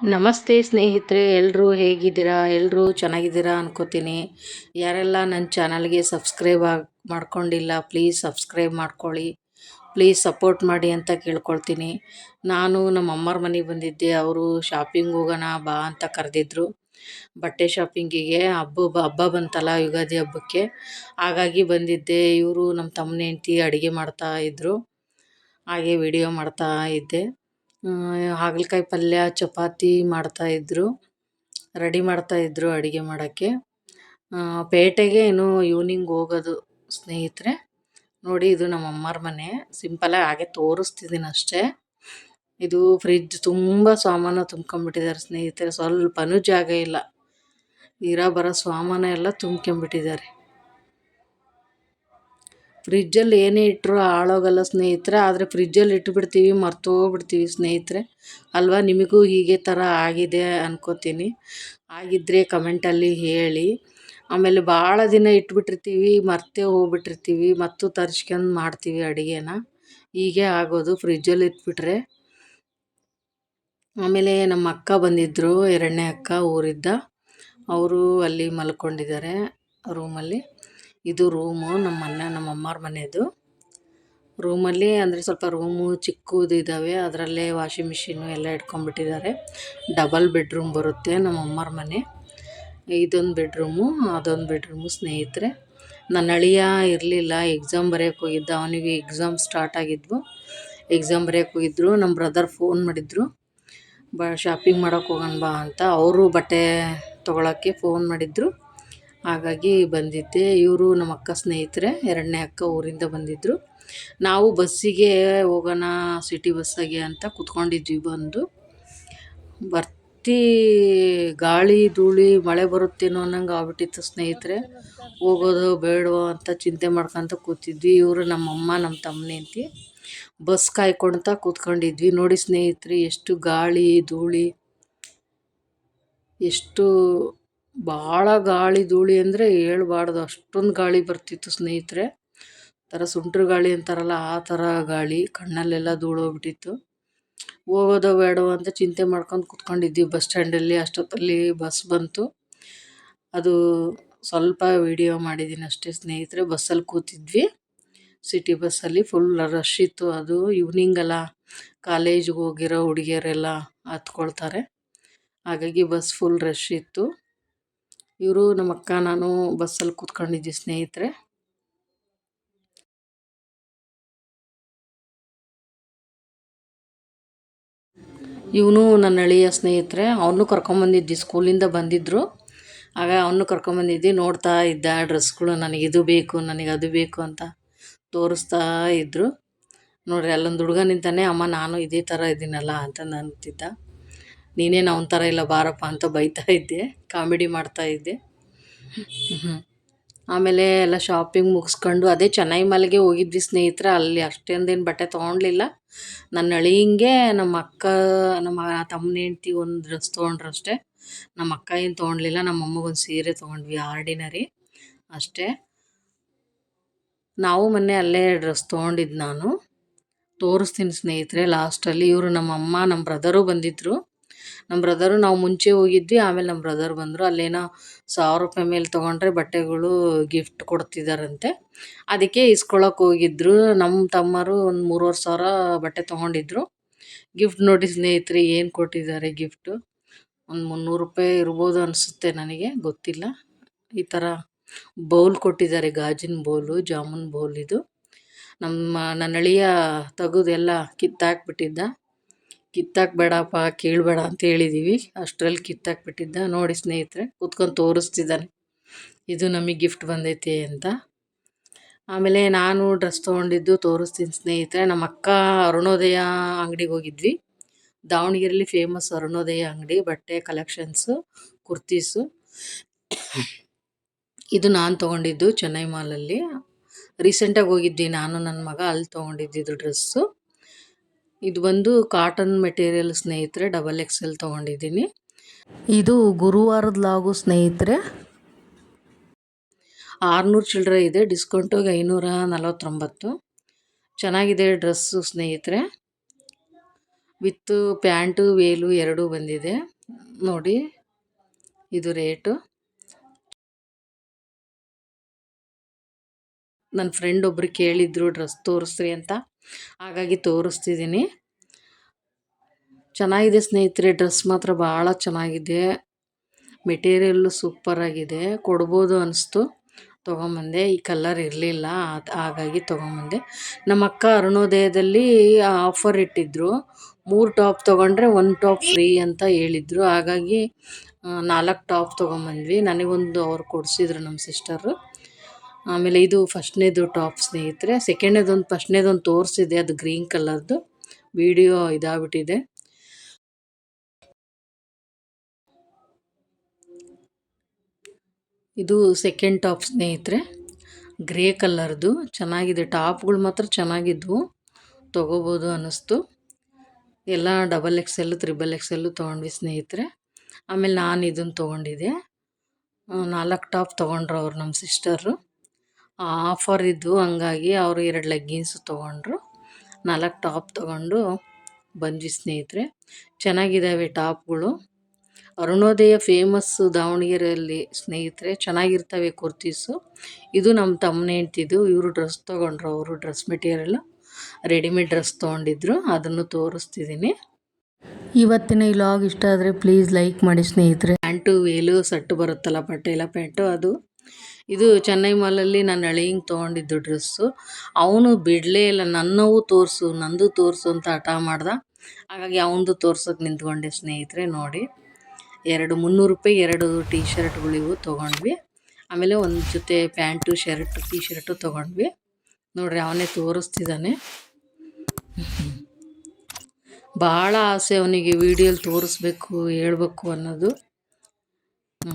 ನಮಸ್ತೆ ಸ್ನೇಹಿತರೆ ಎಲ್ಲರೂ ಹೇಗಿದ್ದೀರಾ? ಎಲ್ಲರೂ ಚೆನ್ನಾಗಿದ್ದೀರಾ ಅನ್ಕೋತೀನಿ. ಯಾರೆಲ್ಲ ನನ್ನ ಚಾನಲ್ಗೆ ಸಬ್ಸ್ಕ್ರೈಬ್ ಆಗಿ, ಮಾಡ್ಕೊಂಡಿಲ್ಲ, ಪ್ಲೀಸ್ ಸಬ್ಸ್ಕ್ರೈಬ್ ಮಾಡ್ಕೊಳ್ಳಿ. ಪ್ಲೀಸ್ ಸಪೋರ್ಟ್ ಮಾಡಿ ಅಂತ ಕೇಳ್ಕೊಳ್ತೀನಿ. ನಾನು ನಮ್ಮ ಅಮ್ಮರ ಮನೆಗೆ ಬಂದಿದ್ದೆ. ಅವರು ಶಾಪಿಂಗ್ ಹೋಗೋಣ ಬಾ ಅಂತ ಕರೆದಿದ್ರು. ಬಟ್ಟೆ ಶಾಪಿಂಗಿಗೆ ಹಬ್ಬ ಹಬ್ಬ ಬಂತಲ್ಲ ಯುಗಾದಿ ಹಬ್ಬಕ್ಕೆ. ಹಾಗಾಗಿ ಬಂದಿದ್ದೆ. ಇವರು ನಮ್ಮ ತಮ್ಮನ ಹೆಂಡ್ತಿ ಅಡುಗೆ ಮಾಡ್ತಾ ಇದ್ದರು ಹಾಗೆ ವಿಡಿಯೋ ಮಾಡ್ತಾ ಇದ್ದೆ. ಹಾಗಲಕಾಯಿ ಪಲ್ಯ, ಚಪಾತಿ ಮಾಡ್ತಾ ಇದ್ದರು ರೆಡಿ ಮಾಡ್ತಾಯಿದ್ರು ಅಡುಗೆ ಮಾಡೋಕ್ಕೆ. ಪೇಟೆಗೆ ಏನು ಈವ್ನಿಂಗ್ ಹೋಗೋದು ಸ್ನೇಹಿತರೆ. ನೋಡಿ, ಇದು ನಮ್ಮ ಅಮ್ಮರ ಮನೆ. ಸಿಂಪಲಾಗಿ ಹಾಗೆ ತೋರಿಸ್ತಿದ್ದೀನಿ ಅಷ್ಟೇ. ಇದು ಫ್ರಿಜ್ ತುಂಬ ಸಾಮಾನು ತುಂಬ್ಕೊಂಬಿಟ್ಟಿದ್ದಾರೆ ಸ್ನೇಹಿತರೆ. ಸ್ವಲ್ಪನೂ ಜಾಗ ಇಲ್ಲ. ಇರೋ ಬರೋ ಸಾಮಾನು ಎಲ್ಲ ತುಂಬ್ಕೊಂಬಿಟ್ಟಿದ್ದಾರೆ ಫ್ರಿಜ್ಜಲ್ಲಿ ಏನೇ ಇಟ್ಟರೂ ಹಾಳೋಗಲ್ಲ ಸ್ನೇಹಿತರೆ, ಆದರೆ ಫ್ರಿಜ್ಜಲ್ಲಿ ಇಟ್ಬಿಡ್ತೀವಿ ಮರ್ತೋಗ್ಬಿಡ್ತೀವಿ ಸ್ನೇಹಿತರೆ. ಅಲ್ವಾ? ನಿಮಗೂ ಹೀಗೆ ಥರ ಆಗಿದೆ ಅನ್ಕೋತೀನಿ. ಆಗಿದ್ದರೆ ಕಮೆಂಟಲ್ಲಿ ಹೇಳಿ. ಆಮೇಲೆ ಭಾಳ ದಿನ ಇಟ್ಬಿಟ್ಟಿರ್ತೀವಿ, ಮರ್ತೇ ಹೋಗ್ಬಿಟ್ಟಿರ್ತೀವಿ, ಮತ್ತು ತರ್ಸ್ಕೊಂಡು ಮಾಡ್ತೀವಿ ಅಡುಗೆನ. ಹೀಗೆ ಆಗೋದು ಫ್ರಿಜ್ಜಲ್ಲಿ ಇಟ್ಬಿಟ್ರೆ. ಆಮೇಲೆ ನಮ್ಮ ಅಕ್ಕ ಬಂದಿದ್ದರು ಎರಡನೇ ಅಕ್ಕ ಊರಿದ್ದ. ಅವರು ಅಲ್ಲಿ ಮಲ್ಕೊಂಡಿದ್ದಾರೆ, ರೂಮಲ್ಲಿ. ಇದು ರೂಮು ನಮ್ಮ ಅಣ್ಣ, ನಮ್ಮ ಅಮ್ಮವ್ರ ಮನೆಯದು ರೂಮಲ್ಲಿ ಅಂದರೆ ಸ್ವಲ್ಪ ರೂಮು ಚಿಕ್ಕದು ಇದ್ದಾವೆ ಅದರಲ್ಲೇ ವಾಷಿಂಗ್ ಮಿಷಿನ್ನು ಎಲ್ಲ ಇಟ್ಕೊಂಡ್ಬಿಟ್ಟಿದ್ದಾರೆ. ಡಬಲ್ ಬೆಡ್ರೂಮ್ ಬರುತ್ತೆ ನಮ್ಮ ಅಮ್ಮವ್ರ ಮನೆ. ಇದೊಂದು ಬೆಡ್ರೂಮು ಅದೊಂದು ಬೆಡ್ರೂಮು ಸ್ನೇಹಿತರೆ. ನನ್ನ ಅಳಿಯ ಇರಲಿಲ್ಲ ಎಕ್ಸಾಮ್ ಬರೆಯೋಕೆ ಹೋಗಿದ್ದ. ಅವನಿಗೆ ಎಕ್ಸಾಮ್ ಸ್ಟಾರ್ಟ್ ಆಗಿದ್ವು. ಎಕ್ಸಾಮ್ ಬರೆಯೋಕೆ ಹೋಗಿದ್ರು. ನಮ್ಮ ಬ್ರದರ್ ಫೋನ್ ಮಾಡಿದ್ರು. ಬ ಶಾಪಿಂಗ್ ಮಾಡೋಕೆ ಹೋಗೋಣ ಬಾ ಅಂತ. ಅವರು ಬಟ್ಟೆ ತೊಗೊಳಕ್ಕೆ ಫೋನ್ ಮಾಡಿದ್ರು. ಹಾಗಾಗಿ ಬಂದಿದ್ದೆ. ಇವರು ನಮ್ಮ ಅಕ್ಕ ಸ್ನೇಹಿತರೆ, ಎರಡನೇ ಅಕ್ಕ ಊರಿಂದ ಬಂದಿದ್ದರು ನಾವು ಬಸ್ಸಿಗೆ ಹೋಗೋಣ, ಸಿಟಿ ಬಸ್ಸಾಗೆ ಅಂತ ಕುತ್ಕೊಂಡಿದ್ವಿ ಬಂದು. ಬರ್ತಿ, ಗಾಳಿ ಧೂಳಿ, ಮಳೆ ಬರುತ್ತೇನೋ ಅನ್ನಂಗೆ ಆಗ್ಬಿಟ್ಟಿತ್ತು ಸ್ನೇಹಿತರೆ. ಹೋಗೋದು ಬೇಡವೋ ಅಂತ ಚಿಂತೆ ಮಾಡ್ಕೊತ ಕೂತಿದ್ವಿ. ಇವರು ನಮ್ಮಮ್ಮ, ನಮ್ಮ ತಮ್ಮನೇ ಅಂತಿ. ಬಸ್ ಕಾಯ್ಕೊಳ್ತಾ ಕೂತ್ಕೊಂಡಿದ್ವಿ. ನೋಡಿ ಸ್ನೇಹಿತರೆ, ಎಷ್ಟು ಗಾಳಿ ಧೂಳಿ, ಎಷ್ಟು ಭಾಳ ಗಾಳಿ ಧೂಳಿ ಅಂದರೆ ಹೇಳ್ಬಾರ್ದು. ಅಷ್ಟೊಂದು ಗಾಳಿ ಬರ್ತಿತ್ತು ಸ್ನೇಹಿತರೆ. ಥರ ಸುಂಟ್ರ ಗಾಳಿ ಅಂತಾರಲ್ಲ, ಆ ಥರ ಗಾಳಿ ಕಣ್ಣಲ್ಲೆಲ್ಲ ಧೂಳೋಗ್ಬಿಟ್ಟಿತ್ತು. ಹೋಗೋದೋ ಬೇಡವೋ ಅಂತ ಚಿಂತೆ ಮಾಡ್ಕೊಂಡು ಕುತ್ಕೊಂಡಿದ್ವಿ ಬಸ್ ಸ್ಟ್ಯಾಂಡಲ್ಲಿ. ಅಷ್ಟೊತ್ತಲ್ಲಿ ಬಸ್ ಬಂತು. ಅದು ಸ್ವಲ್ಪ ವಿಡಿಯೋ ಮಾಡಿದ್ದೀನಿ ಅಷ್ಟೇ ಸ್ನೇಹಿತರೆ. ಬಸ್ಸಲ್ಲಿ ಕೂತಿದ್ವಿ. ಸಿಟಿ ಬಸ್ಸಲ್ಲಿ ಫುಲ್ ರಶ್ ಇತ್ತು. ಅದು ಈವ್ನಿಂಗ್ ಅಲ್ಲ ಕಾಲೇಜ್ಗೆ ಹೋಗಿರೋ ಹುಡುಗಿಯರೆಲ್ಲ ಹತ್ಕೊಳ್ತಾರೆ. ಹಾಗಾಗಿ ಬಸ್ ಫುಲ್ ರಶ್ ಇತ್ತು. ಇವರು ನಮ್ಮ ಅಕ್ಕ ನಾನು ಬಸ್ಸಲ್ಲಿ ಕೂತ್ಕೊಂಡಿದ್ವಿ ಸ್ನೇಹಿತರೆ. ಇವನು ನನ್ನ ಅಳಿಯ ಸ್ನೇಹಿತರೆ. ಅವನು ಕರ್ಕೊಂಬಂದಿದ್ದಿ ಸ್ಕೂಲಿಂದ ಬಂದಿದ್ದರು ಆಗ ಅವನು ಕರ್ಕೊಂಬಂದಿದ್ದಿ ನೋಡ್ತಾ ಇದ್ದ ಡ್ರೆಸ್ಗಳು ನನಗೆ ಇದು ಬೇಕು, ನನಗೆ ಅದು ಬೇಕು ಅಂತ ತೋರಿಸ್ತಾ ಇದ್ದರು ನೋಡ್ರಿ, ಅಲ್ಲೊಂದು ಹುಡುಗ ನಿಂತಾನೆ, ಅಮ್ಮ, ನಾನು ಇದೇ ಥರ ಇದ್ದೀನಲ್ಲ ಅಂತ ಅಂತಿದ್ದ. ನೀನೇನು ಅವನ ಥರ ಇಲ್ಲ ಬಾರಪ್ಪ ಅಂತ ಬೈತಾ ಇದ್ದೆ, ಕಾಮಿಡಿ ಮಾಡ್ತಾ ಇದ್ದೆ. ಆಮೇಲೆ ಎಲ್ಲ ಶಾಪಿಂಗ್ ಮುಗಿಸ್ಕೊಂಡು ಅದೇ ಚೆನ್ನೈ ಮಲ್ಲಿಗೆ ಹೋಗಿದ್ವಿ ಸ್ನೇಹಿತರೆ, ಅಲ್ಲಿ ಅಷ್ಟೊಂದೇನು ಬಟ್ಟೆ ತೊಗೊಂಡ್ಲಿಲ್ಲ. ನನ್ನ ಅಳಿಯಂಗೆ ನಮ್ಮ ಅಕ್ಕ, ನಮ್ಮ ತಮ್ಮನ ಹೆಂಡ್ತಿ ಒಂದು ಡ್ರೆಸ್ ತೊಗೊಂಡ್ರು ಅಷ್ಟೇ ನಮ್ಮ ಅಕ್ಕ ಏನು ತೊಗೊಂಡ್ಲಿಲ್ಲ, ನಮ್ಮ ಅಮ್ಮಗೊಂದು ಸೀರೆ ತೊಗೊಂಡ್ವಿ ಆರ್ಡಿನರಿ ಅಷ್ಟೇ. ನಾವು ಮೊನ್ನೆ ಅಲ್ಲೇ ಡ್ರೆಸ್ ತೊಗೊಂಡಿದ್ದು ನಾನು. ತೋರಿಸ್ತೀನಿ ಸ್ನೇಹಿತರೆ ಲಾಸ್ಟಲ್ಲಿ ಇವರು ನಮ್ಮ ಅಮ್ಮ, ನಮ್ಮ ಬ್ರದರು ಬಂದಿದ್ದರು ನಮ್ಮ ಬ್ರದರು ನಾವು ಮುಂಚೆ ಹೋಗಿದ್ವಿ, ಆಮೇಲೆ ನಮ್ಮ ಬ್ರದರ್ ಬಂದರು. ಅಲ್ಲೇನೋ ಸಾವಿರ ರೂಪಾಯಿ ಮೇಲೆ ತೊಗೊಂಡ್ರೆ ಬಟ್ಟೆಗಳು ಗಿಫ್ಟ್ ಕೊಡ್ತಿದ್ದಾರಂತೆ ಅದಕ್ಕೆ ಇಸ್ಕೊಳಕ್ಕೆ ಹೋಗಿದ್ರು. ನಮ್ಮ ತಮ್ಮರು ಒಂದು ಮೂರುವರೆ ಸಾವಿರ ಬಟ್ಟೆ ತೊಗೊಂಡಿದ್ರು. ಗಿಫ್ಟ್ ನೋಡಿ ಸ್ನೇಹಿತರೆ, ಏನು ಕೊಟ್ಟಿದ್ದಾರೆ ಗಿಫ್ಟು ಒಂದು ಮುನ್ನೂರು ರೂಪಾಯಿ ಇರ್ಬೋದು ಅನಿಸುತ್ತೆ ನನಗೆ, ಗೊತ್ತಿಲ್ಲ. ಈ ಥರ ಬೌಲ್ ಕೊಟ್ಟಿದ್ದಾರೆ, ಗಾಜಿನ ಬೌಲು ಜಾಮೂನ್ ಬೌಲ್ ಇದು. ನಮ್ಮ ನನ್ನ ಅಳಿಯ ತೆಗೆದು ಎಲ್ಲ ಬೇಡಪ್ಪ, ಕೇಳ್ಬೇಡ ಕೇಳಬೇಡ ಅಂತ ಹೇಳಿದೀವಿ. ಅಷ್ಟರಲ್ಲಿ ಕಿತ್ತಾಕ್ಬಿಟ್ಟಿದ್ದ ನೋಡಿ ಸ್ನೇಹಿತರೆ, ಕೂತ್ಕೊಂಡು ತೋರಿಸ್ತಿದ್ದಾನೆ. ಇದು ನಮಗೆ ಗಿಫ್ಟ್ ಬಂದೈತಿ ಅಂತ. ಆಮೇಲೆ ನಾನು ಡ್ರೆಸ್ ತೊಗೊಂಡಿದ್ದು ತೋರಿಸ್ತೀನಿ ಸ್ನೇಹಿತರೆ. ನಮ್ಮ ಅಕ್ಕ ಅರುಣೋದಯ ಅಂಗಡಿಗೆ ಹೋಗಿದ್ವಿ. ದಾವಣಗೆರೆಯಲ್ಲಿ ಫೇಮಸ್ ಅರುಣೋದಯ ಅಂಗಡಿ, ಬಟ್ಟೆ ಕಲೆಕ್ಷನ್ಸು ಕುರ್ತೀಸು ಇದು ನಾನು ತೊಗೊಂಡಿದ್ದು ಚೆನ್ನೈ ಮಾಲಲ್ಲಿ ರೀಸೆಂಟಾಗಿ ಹೋಗಿದ್ವಿ ನಾನು ನನ್ನ ಮಗ. ಅಲ್ಲಿ ತೊಗೊಂಡಿದ್ದು ಡ್ರೆಸ್ಸು ಇದು ಬಂದು ಕಾಟನ್ ಮೆಟೀರಿಯಲ್ ಸ್ನೇಹಿತರೆ ಡಬಲ್ ಎಕ್ಸ್ ಎಲ್ ತೊಗೊಂಡಿದ್ದೀನಿ. ಇದು ಗುರುವಾರದ ಲಾಗು ಸ್ನೇಹಿತರೆ. ಆರುನೂರು ಚಿಲ್ಲರೆ ಇದೆ ಡಿಸ್ಕೌಂಟಿಗೆ ಐನೂರ ನಲವತ್ತೊಂಬತ್ತು. ಚೆನ್ನಾಗಿದೆ ಡ್ರೆಸ್ಸು ಸ್ನೇಹಿತರೆ. ವಿತ್ತು ಪ್ಯಾಂಟು ವೇಲು ಎರಡೂ ಬಂದಿದೆ. ನೋಡಿ ಇದು ರೇಟು ನನ್ನ ಫ್ರೆಂಡ್ ಒಬ್ರು ಕೇಳಿದ್ರು ಡ್ರೆಸ್ ತೋರಿಸ್ರಿ ಅಂತ. ಹಾಗಾಗಿ ತೋರಿಸ್ತಿದ್ದೀನಿ. ಚೆನ್ನಾಗಿದೆ ಸ್ನೇಹಿತರೆ, ಡ್ರೆಸ್ ಮಾತ್ರ ಭಾಳ ಚೆನ್ನಾಗಿದೆ. ಮೆಟೀರಿಯಲ್ಲು ಸೂಪರಾಗಿದೆ ಕೊಡ್ಬೋದು ಅನಿಸ್ತು. ತೊಗೊಂಬಂದೆ. ಈ ಕಲರ್ ಇರಲಿಲ್ಲ. ಹಾಗಾಗಿ ತೊಗೊಂಬಂದೆ. ನಮ್ಮ ಅಕ್ಕ ಅರುಣೋದಯದಲ್ಲಿ ಆಫರ್ ಇಟ್ಟಿದ್ದರು ಮೂರು ಟಾಪ್ ತೊಗೊಂಡ್ರೆ ಒಂದು ಟಾಪ್ ಫ್ರೀ ಅಂತ ಹೇಳಿದ್ರು. ಹಾಗಾಗಿ ನಾಲ್ಕು ಟಾಪ್ ತೊಗೊಂಬಂದ್ವಿ. ನನಗೊಂದು ಅವ್ರು ಕೊಡಿಸಿದ್ರು ನಮ್ಮ ಸಿಸ್ಟರು. ಆಮೇಲೆ ಇದು ಫಸ್ಟ್ನೇದು ಟಾಪ್ ಸ್ನೇಹಿತರೆ ಸೆಕೆಂಡ್ನೇದೊಂದು ಫಸ್ಟ್ನೇದೊಂದು ತೋರಿಸಿದೆ ಅದು ಗ್ರೀನ್ ಕಲರ್ದು ವಿಡಿಯೋ ಇದಾಗ್ಬಿಟ್ಟಿದೆ. ಇದು ಸೆಕೆಂಡ್ ಟಾಪ್ ಸ್ನೇಹಿತರೆ ಗ್ರೇ ಕಲರ್ದು ಚೆನ್ನಾಗಿದೆ. ಟಾಪ್ಗಳು ಮಾತ್ರ ಚೆನ್ನಾಗಿದ್ವು. ತೊಗೋಬೋದು ಅನ್ನಿಸ್ತು. ಎಲ್ಲ ಡಬಲ್ ಎಕ್ಸ್ ಎಲ್ಲು ತ್ರಿಬಲ್ ಎಕ್ಸ್ ಎಲ್ಲು ತೊಗೊಂಡ್ವಿ ಸ್ನೇಹಿತರೆ. ಆಮೇಲೆ ನಾನು ಇದನ್ನು ತೊಗೊಂಡಿದ್ದೆ. ನಾಲ್ಕು ಟಾಪ್ ತೊಗೊಂಡ್ರು ಅವ್ರು ನಮ್ಮ ಸಿಸ್ಟರು ಆಫರ್ ಇದ್ದು ಹಂಗಾಗಿ ಅವರು ಎರಡು ಲೆಗ್ಗಿನ್ಸ್ ತೊಗೊಂಡ್ರು. ನಾಲ್ಕು ಟಾಪ್ ತೊಗೊಂಡು ಬಂದ್ವಿ ಸ್ನೇಹಿತರೆ. ಚೆನ್ನಾಗಿದ್ದಾವೆ ಟಾಪ್ಗಳು. ಅರುಣೋದಯ ಫೇಮಸ್ಸು ದಾವಣಗೆರೆಯಲ್ಲಿ ಸ್ನೇಹಿತರೆ, ಚೆನ್ನಾಗಿರ್ತವೆ ಕುರ್ತೀಸು. ಇದು ನಮ್ಮ ತಮ್ಮನೇ ಹೆಂಡ್ತಿದು. ಇವರು ಡ್ರೆಸ್ ತೊಗೊಂಡ್ರು, ಅವರು ಡ್ರೆಸ್ ಮೆಟೀರಿಯಲ್. ರೆಡಿಮೇಡ್ ಡ್ರೆಸ್ ತೊಗೊಂಡಿದ್ರು, ಅದನ್ನು ತೋರಿಸ್ತಿದ್ದೀನಿ. ಇವತ್ತಿನ ಈ ಲಾಗ್ ಇಷ್ಟ ಆದರೆ ಪ್ಲೀಸ್ ಲೈಕ್ ಮಾಡಿ ಸ್ನೇಹಿತರೆ. ಪ್ಯಾಂಟು, ವೇಲು, ಸಟ್ಟು ಬರುತ್ತಲ್ಲ, ಪಟೇಲ ಪ್ಯಾಂಟು, ಅದು ಇದು ಚೆನ್ನೈ ಮಾಲಲ್ಲಿ ನಾನು ಅಳಿಯಂಗೆ ತೊಗೊಂಡಿದ್ದು ಡ್ರೆಸ್ಸು. ಅವನು ಬಿಡಲೇ ಇಲ್ಲ, ನನ್ನವು ತೋರಿಸು, ನಂದು ತೋರಿಸು ಅಂತ ಹಠ ಮಾಡ್ದ. ಹಾಗಾಗಿ ಅವನದು ತೋರ್ಸೋಕೆ ನಿಂತ್ಕೊಂಡೆ ಸ್ನೇಹಿತರೆ ನೋಡಿ. ಎರಡು ಮುನ್ನೂರು ರೂಪಾಯಿ, ಎರಡು ಟೀ ಶರ್ಟ್ಗಳಿವು ತೊಗೊಂಡ್ವಿ. ಆಮೇಲೆ ಒಂದು ಜೊತೆ ಪ್ಯಾಂಟು, ಶರ್ಟ್ ಟೀ ಶರ್ಟು ತೊಗೊಂಡ್ವಿ. ನೋಡ್ರಿ ಅವನೇ ತೋರಿಸ್ತಿದ್ದಾನೆ ಭಾಳ ಆಸೆ ಅವನಿಗೆ ವೀಡಿಯೋಲಿ ತೋರಿಸ್ಬೇಕು, ಹೇಳ್ಬೇಕು ಅನ್ನೋದು.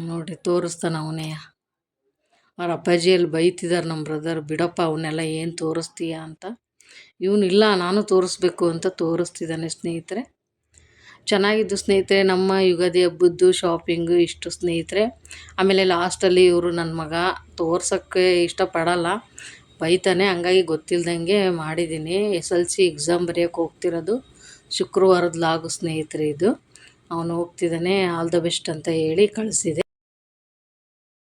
ನೋಡ್ರಿ ತೋರಿಸ್ತಾನೆ ಅವನೇ. ಅವ್ರ ಅಪ್ಪಾಜಿಯಲ್ಲಿ ಬೈತಿದ್ದಾರೆ ನಮ್ಮ ಬ್ರದರ್ ಬಿಡಪ್ಪ ಅವನ್ನೆಲ್ಲ ಏನು ತೋರಿಸ್ತೀಯ? ಅಂತ. ಇವನಿಲ್ಲ ನಾನು ತೋರಿಸ್ಬೇಕು ಅಂತ ತೋರಿಸ್ತಿದ್ದಾನೆ ಸ್ನೇಹಿತರೆ. ಚೆನ್ನಾಗಿದ್ದು ಸ್ನೇಹಿತರೆ, ನಮ್ಮ ಯುಗಾದಿ ಹಬ್ಬದ್ದು ಶಾಪಿಂಗು ಇಷ್ಟು ಸ್ನೇಹಿತರೆ. ಆಮೇಲೆ ಲಾಸ್ಟಲ್ಲಿ ಇವರು ನನ್ನ ಮಗ ತೋರ್ಸೋಕ್ಕೆ ಇಷ್ಟಪಡಲ್ಲ. ಬೈತಾನೆ, ಹಂಗಾಗಿ ಗೊತ್ತಿಲ್ದಂಗೆ ಮಾಡಿದ್ದೀನಿ ಎಸ್ ಎಲ್ ಸಿ ಎಕ್ಸಾಮ್ ಬರೆಯೋಕೆ ಹೋಗ್ತಿರೋದು ಶುಕ್ರವಾರದ ಲಾಗು ಸ್ನೇಹಿತರೆ ಇದು. ಅವನು ಹೋಗ್ತಿದ್ದಾನೆ ಆಲ್ ದ ಬೆಸ್ಟ್ ಅಂತ ಹೇಳಿ ಕಳಿಸಿದೆ.